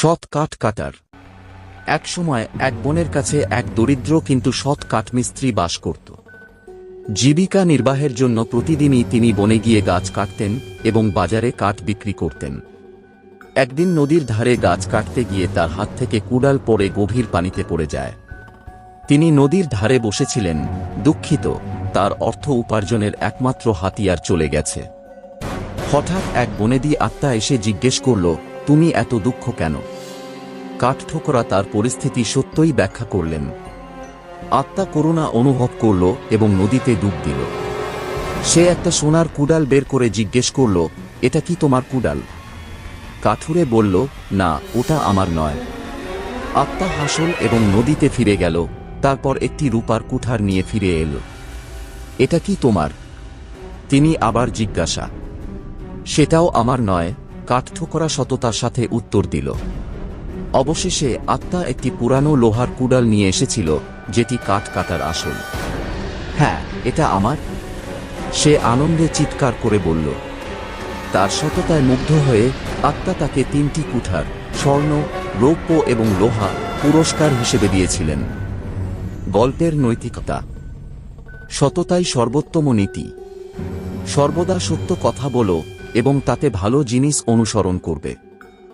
সৎ কাঠ কাটার। এক সময় এক বোনের কাছে এক দরিদ্র কিন্তু সৎ কাঠমিস্ত্রি বাস করত। জীবিকা নির্বাহের জন্য প্রতিদিনই তিনি বনে গিয়ে গাছ কাটতেন এবং বাজারে কাঠ বিক্রি করতেন। একদিন নদীর ধারে গাছ কাটতে গিয়ে তার হাত থেকে কুড়াল পরে গভীর পানিতে পড়ে যায়। তিনি নদীর ধারে বসেছিলেন, দুঃখিত, তার অর্থ উপার্জনের একমাত্র হাতিয়ার চলে গেছে। হঠাৎ এক বনেদি আত্মা এসে জিজ্ঞেস করল তুমি এত দুঃখ কেন? কাঠঠোকরা তার পরিস্থিতি সত্যই ব্যাখ্যা করলেন। আত্মা করুণা অনুভব করল এবং নদীতে ডুব দিল। সে একটা সোনার কুডাল বের করে জিজ্ঞেস করল, এটা কি তোমার কুডাল? কাঠুরে বলল, না, ওটা আমার নয়। আত্মা হাসল এবং নদীতে ফিরে গেল, তারপর একটি রূপার কুঠার নিয়ে ফিরে এল। এটা কি তোমার? তিনি আবার জিজ্ঞাসা। সেটাও আমার নয়। কাঠঠোকরা সততার সাথে উত্তর দিল। অবশেষে আত্মা একটি পুরানো লোহার কুডাল নিয়ে এসেছিল, যেটি কাঠ কাটার আসল। হ্যাঁ এটা আমার? সে আনন্দে চিৎকার করে বলল। তার সততায় মুগ্ধ হয়ে আত্মা তাকে তিনটি কুঠার, স্বর্ণ, রৌপ্য এবং লোহা পুরস্কার হিসেবে দিয়েছিলেন। গল্পের নৈতিকতা। সততাই সর্বোত্তম নীতি। সর্বদা সত্য কথা বলো এবং তাতে ভালো জিনিস অনুসরণ করবে।